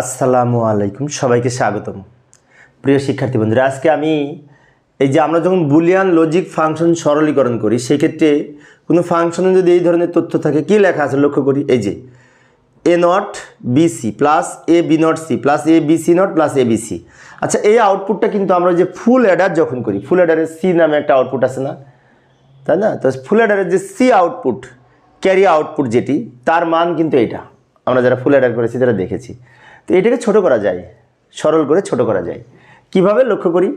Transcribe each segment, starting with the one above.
আসসালামু আলাইকুম, সবাইকে স্বাগতম। প্রিয় শিক্ষার্থী বন্ধুরা, আজকে আমি এই যে আমরা যখন বুলিয়ান লজিক ফাংশন সরলীকরণ করি, সেক্ষেত্রে কোনো ফাংশনে যদি এই ধরনের তথ্য থাকে, কী লেখা আছে লক্ষ্য করি? এই যে A not BC plus A B not C plus A B C not plus A B C আচ্ছা এই আউটপুটটা কিন্তু আমরা যে ফুল অ্যাডার যখন করি ফুল অ্যাডারের সি নামে একটা আউটপুট আছে না? তাই না? তো ফুল অ্যাডারের যে সি আউটপুট ক্যারি আউটপুট যেটি, তার মান কিন্তু এটা আমরা যারা ফুল অ্যাডার করেছি, তারা দেখেছি। তো এটাকে ছোট করা যায়, সরল করে ছোট করা যায়। কীভাবে? লক্ষ্য করি।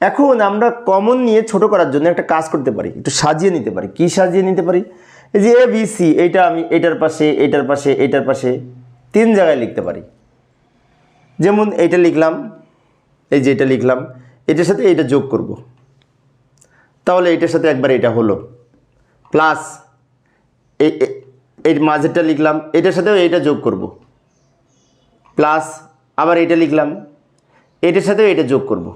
এখন আমরা কমন নিয়ে ছোট করার জন্য একটা কাজ করতে পারি, একটু সাজিয়ে নিতে পারি। কি সাজিয়ে নিতে পারি? এই যে এ বি সি এইটা আমি এটার পাশে এটার পাশে এটার পাশে তিন জায়গায় লিখতে পারি। যেমন এইটা লিখলাম, এই যে এটা লিখলাম, এটার সাথে এইটা যোগ করব। তাহলে এটার সাথে একবার এটা হলো। প্লাস এই মাঝেরটা লিখলাম, এটার সাথেও এইটা যোগ করব। প্লাস আবার এটা লিখলাম। এটার সাথেও এটা যোগ করব।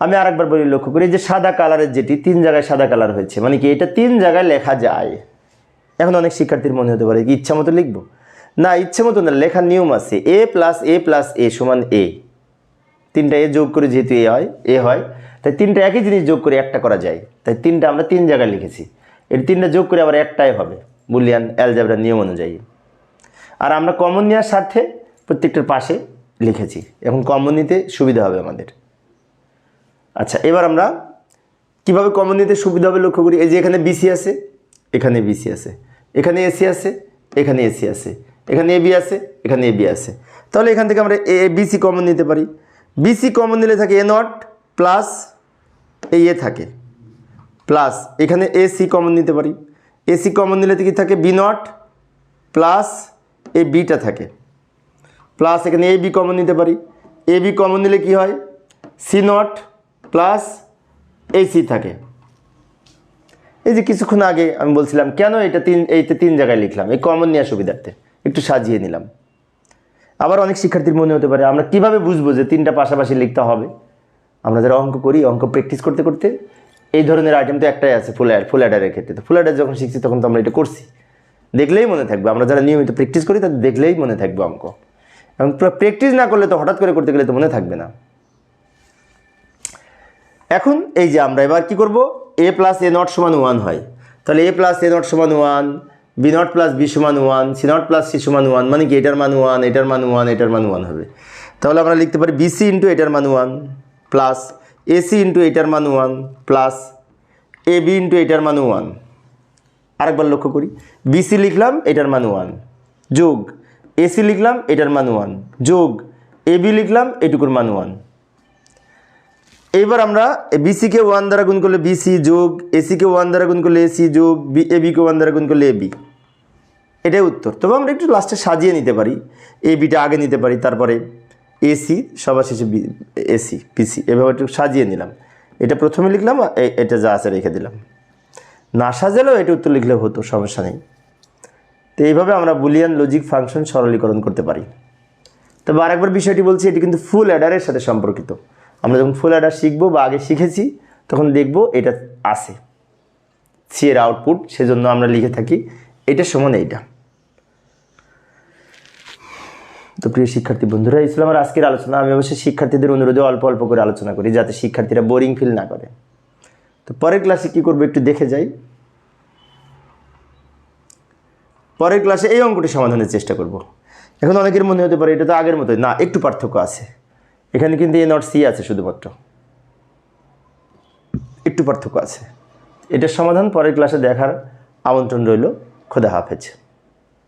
আমি আরেকবার বলি, লক্ষ্য করি যে সাদা কালারের যেটি তিন জায়গায় সাদা কালার হয়েছে। মানে কি, এটা তিন জায়গায় লেখা যায়। এখন অনেক শিক্ষার্থীর মনে হতে পারে কি, ইচ্ছা মতো লিখব? না, ইচ্ছে মতো না, লেখার নিয়ম আছে। এ প্লাস এ প্লাস এ সমান এ। তিনটা এ যোগ করে যেহেতু এ হয় এ হয়, তাই তিনটা একই জিনিস যোগ করে একটা করা যায়। তাই তিনটা আমরা তিন জায়গায় লিখেছি। এর তিনটা যোগ করে আবার একটাই হবে। বুলিয়ান অ্যালজাবরার নিয়ম অনুযায়ী। আর আমরা কমন নেওয়ার স্বার্থে প্রত্যেকটার পাশে লিখেছি এখন কমন নিতে সুবিধা হবে আমাদের। আচ্ছা এবার আমরা কীভাবে কমন নিতে সুবিধা হবে লক্ষ্য করি? এই যে এখানে বিসি আছে, এখানে বিসি আছে, এখানে এসি আছে, এখানে এসি আছে, এখানে এবি আছে, এখানে এবি আছে। তাহলে এখান থেকে আমরা এ বিসি কমন নিতে পারি। বিসি কমন নিলে থাকে এ নট প্লাস এই এ থাকে। প্লাস এখানে এসি কমন নিতে পারি। এসি কমন নিলে কি থাকে? বি নট প্লাস এই বিটা থাকে। প্লাস এখানে এ বি কমন নিতে পারি। এ বি কমন নিলে কি হয়? সি নট প্লাস এই সি থাকে। এই যে কিছুক্ষণ আগে আমি বলছিলাম, কেন এটা তিন এইতে তিন জায়গায় লিখলাম? এই কমন নেওয়ার সুবিধার্থে। একটু সাজিয়ে নিলাম। আবার অনেক শিক্ষার্থীর মনে হতে পারে, আমরা কীভাবে বুঝব যে তিনটা পাশাপাশি লিখতে হবে? আমরা যারা অঙ্ক করি, অঙ্ক প্র্যাকটিস করতে করতে এই ধরনের আইটেম তো একটাই আছে ফুল ফুল অ্যাডারের ক্ষেত্রে। তো ফুল অ্যাডার যখন শিখছি, তখন তো আমরা এটা করছি। দেখলেই মনে থাকবে। আমরা যারা নিয়মিত প্র্যাকটিস করি, তাদের দেখলেই মনে থাকবে অঙ্ক। এবং প্র্যাকটিস না করলে তো হঠাৎ করে করতে গেলে তো মনে থাকবে না। এখন এই যে আমরা এবার কি করব? এ প্লাস এ নট সমান ওয়ান হয়। তাহলে এ প্লাস এ নট সমান one B not plus B সমান one C not plus C সমান ওয়ান মানে কি এটার মান ওয়ান এটার মান ওয়ান এটার মান ওয়ান হবে। তাহলে আমরা লিখতে পারি বিসি ইন্টু এটার মান ওয়ান প্লাস এসি ইন্টু এটার মান one plus A B into এটার মান ওয়ান আরেকবার লক্ষ্য করি। বিসি লিখলাম, এটার মান ওয়ান যোগ এসি লিখলাম, এটার মান ওয়ান যোগ এবি লিখলাম, এটুকুর মান ওয়ান এইবার আমরা বিসিকে ওয়ান দ্বারা গুণ করলে বিসি যোগ এসিকে ওয়ান দ্বারা গুণ করলে এসি যোগ বি এবিকে ওয়ান দ্বারা গুণ করলে এবি এটাই উত্তর। তবে আমরা একটু লাস্টে সাজিয়ে নিতে পারি। এ বিটা আগে নিতে পারি, তারপরে এসি সবার শেষে এসি পিসি এভাবে একটু সাজিয়ে নিলাম। এটা প্রথমে লিখলাম এটা যা আছে রেখে দিলাম। না সাজালেও এটা উত্তর লিখলে হতো, সমস্যা নেই। তো এইভাবে আমরা বুলিয়ান লজিক ফাংশন সরলীকরণ করতে পারি। তবে আরেকবার বিষয়টি বলছি, এটি কিন্তু ফুল অ্যাডারের সাথে সম্পর্কিত। আমরা যখন ফুল অ্যাডার শিখব বা আগে শিখেছি, তখন দেখব এটা আছে। সি এর আউটপুট সেজন্য আমরা লিখে থাকি, এটা সমান এইটা। তো প্রিয় শিক্ষার্থী বন্ধুরা ইসলামের আজকের আলোচনা। আমি অবশ্যই শিক্ষার্থীদের অনুরোধে অল্প অল্প করে আলোচনা করি, যাতে শিক্ষার্থীরা বোরিং ফিল না করে। তো পরের ক্লাসে কি করব একটু দেখে যাই। পরের ক্লাসে এই অঙ্কটি সমাধানের চেষ্টা করব। এখন অনেকের মনে হতে পারে এটা তো আগের মতোই। না, একটু পার্থক্য আছে। এখানে কিন্তু এ নট সি আছে শুধুমাত্র। একটু পার্থক্য আছে। এটার সমাধান পরের ক্লাসে দেখার আমন্ত্রণ রইল। খোদা হাফেজ।